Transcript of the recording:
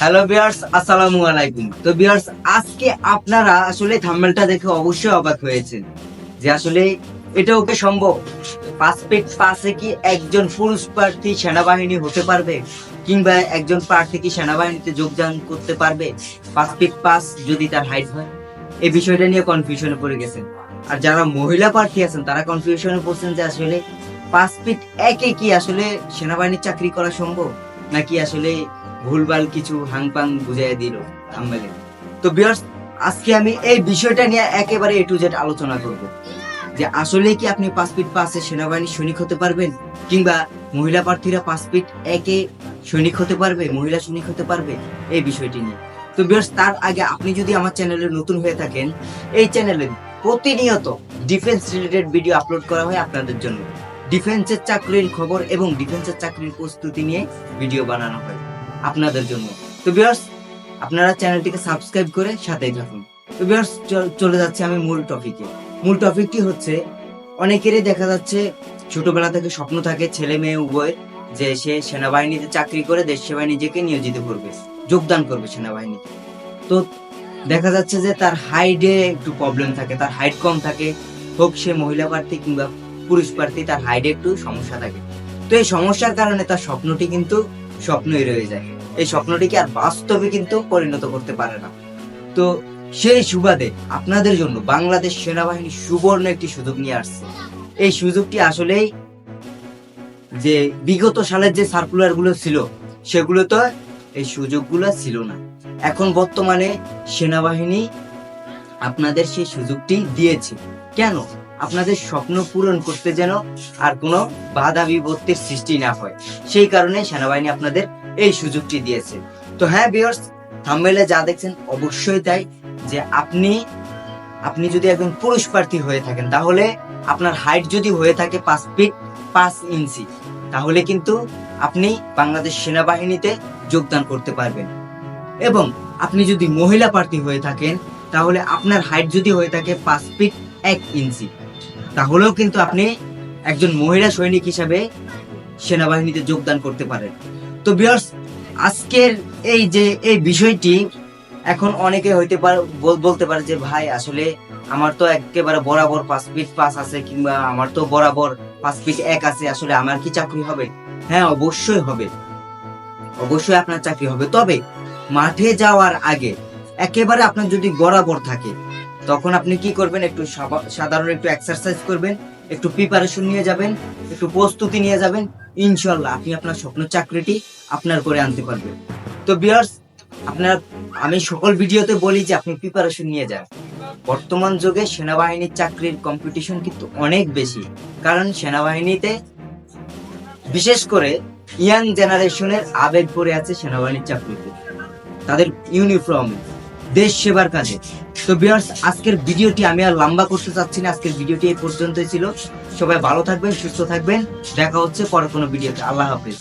Hello বিয়ার্স আসসালামু আলাইকুম। তো বিয়ার্স আজকে আপনারা আসলে থাম্বেলটা দেখে অবশ্যই অবাক হয়েছেন যে আসলে এটা ওকে সম্ভব। পাঁচ পেট পাশে কি একজন পুরুষ প্রার্থী সেনাবাহিনী হতে পারবে? কিংবা একজন প্রার্থী কি সেনাবাহিনীতে যোগদান করতে পারবে? ফিট পাস যদি তার হাইট হয়? এই বিষয়টা নিয়ে কনফিউশনে পড়ে গেছেন। আর যারা মহিলা প্রার্থী আছেন, তারা কনফিউশনে পড়ছেন যে আসলে ফিট একে কি আসলে সেনাবাহিনীর চাকরি করা সম্ভব? নাকি আসলে ভুলভাল কিছু হাংপাং বুঝাই দিল আম্মেলে। তো বিয়ার্স, আজকে আমি এই বিষয়টা নিয়ে একেবারে এ টু জেড আলোচনা করব। যে আসলে কি আপনি পাঁচ ফিট পাঁচে সেনাবাহিনীর সৈনিক হতে পারবেন? কিংবা মহিলা প্রার্থীরা পাঁচ ফিট একে সৈনিক হতে পারবে, মহিলা সৈনিক হতে পারবে? এই বিষয়টি নিয়ে। তো বিয়ার্স, তার আগে আপনি যদি আমার চ্যানেলে নতুন হয়ে থাকেন, এই চ্যানেলে প্রতিনিয়ত ডিফেন্স রিলেটেড ভিডিও আপলোড করা হয় আপনাদের জন্য। ডিফেন্সের চাকরির খবর এবং ডিফেন্সের চাকরির প্রস্তুতি নিয়ে ভিডিও বানানো হয়। আপনাদের জন্য। তো বিয়ার্স আপনারা চ্যানেলটিকে সাবস্ক্রাইব করে সাথেই থাকুন। তো বিয়ার্স চলে যাচ্ছে আমি মূল টপিকে মূল টপিকটি হচ্ছে, অনেকেরই দেখা যাচ্ছে ছোটবেলা থেকে স্বপ্ন থাকে ছেলে মেয়ে উভয় যে সে সেনাবাহিনীতে চাকরি করে, দেশ সেবায় নিজেকে নিয়োজিত করবে, যোগদান করবে সেনাবাহিনীতে। তো দেখা যাচ্ছে যে তার হাইটে একটু প্রবলেম থাকে, তার হাইট কম থাকে। হোক সে মহিলা প্রার্থী কিংবা পুরুষ প্রার্থী, তার হাইটে একটু সমস্যা থাকে। তো এই সমস্যার কারণে তার স্বপ্নটি কিন্তু স্বপ্নই রয়ে যায়। এই স্বপ্নটিকে আর বাস্তবে কিন্তু পরিণত করতে পারে না। তো সেই সুবাদে আপনাদের জন্য বাংলাদেশ সেনাবাহিনী সুবর্ণ একটি সুযোগ নিয়ে আসছে। এই সুযোগটি আসলেই যে বিগত সালের যে সার্কুলারগুলো ছিল, সেগুলো তো এই সুযোগগুলো ছিল না। এখন বর্তমানে সেনাবাহিনী আপনাদের সেই সুযোগটি দিয়েছে। কেন? আপনাদের স্বপ্ন পূরণ করতে যেন আর কোনো বাধা বিপত্তির সৃষ্টি না হয়। সেই কারণে সেনাবাহিনী আপনাদের এই সুযোগটি দিয়েছে। তো হ্যাঁ বিয়ার্স থাম্বেলে যা দেখছেন অবশ্যই তাই যে আপনি আপনি যদি একজন পুরুষ প্রার্থী হয়ে থাকেন, তাহলে আপনার হাইট যদি হয়ে থাকে পাঁচ ফিট পাঁচ ইঞ্চি, তাহলে কিন্তু আপনি বাংলাদেশ সেনাবাহিনীতে যোগদান করতে পারবেন। এবং আপনি যদি মহিলা প্রার্থী হয়ে থাকেন, তাহলে আপনার হাইট যদি হয়ে থাকে পাঁচ ফিট এক ইঞ্চি। তাহলেও কিন্তু আপনি একজন মহিলা সৈনিক হিসাবে সেনাবাহিনীতে যোগদান করতে পারেন। তো বিয়ার্স আজকের এই যে, এই বিষয়টি এখন অনেকে হইতে পারে, বল- বলতে পারে যে, ভাই, আসলে আমার তো একেবারে বরাবর পাঁচ ফিট পাঁচ আছে কিংবা আমার তো বরাবর পাঁচ ফিট এক আছে, আসলে আমার কি চাকরি হবে? হ্যাঁ অবশ্যই হবে। অবশ্যই আপনার চাকরি হবে। তবে মাঠে যাওয়ার আগে একেবারে আপনার যদি বরাবর থাকে তখন আপনি কি করবেন? একটু সাধারণ একটু এক্সারসাইজ করবেন, একটু প্রিপারেশন নিয়ে যাবেন, একটু প্রস্তুতি নিয়ে যাবেন ইনশাল্লাহ আপনি আপনার স্বপ্ন চাকরিটি আপনার করে আনতে পারবেন। তো বিয়ার্স আপনার, আমি সকল ভিডিওতে বলি যে আপনি প্রিপারেশন নিয়ে যান। বর্তমান যুগে সেনাবাহিনীর চাকরির কম্পিটিশন কিন্তু অনেক বেশি। কারণ সেনাবাহিনীতে বিশেষ করে ইয়াং জেনারেশনের আবেগ পড়ে আছে সেনাবাহিনীর চাকরিতে। তাদের ইউনিফর্মে দেশ সেবার কাজে। তো বিয়ার্স আজকের ভিডিওটি আমি আর লম্বা করতে চাচ্ছি না। আজকের ভিডিওটি এই পর্যন্তই ছিল। সবাই ভালো থাকবেন, সুস্থ থাকবেন। দেখা হচ্ছে পরে কোনো ভিডিওতে। আল্লাহ হাফিজ।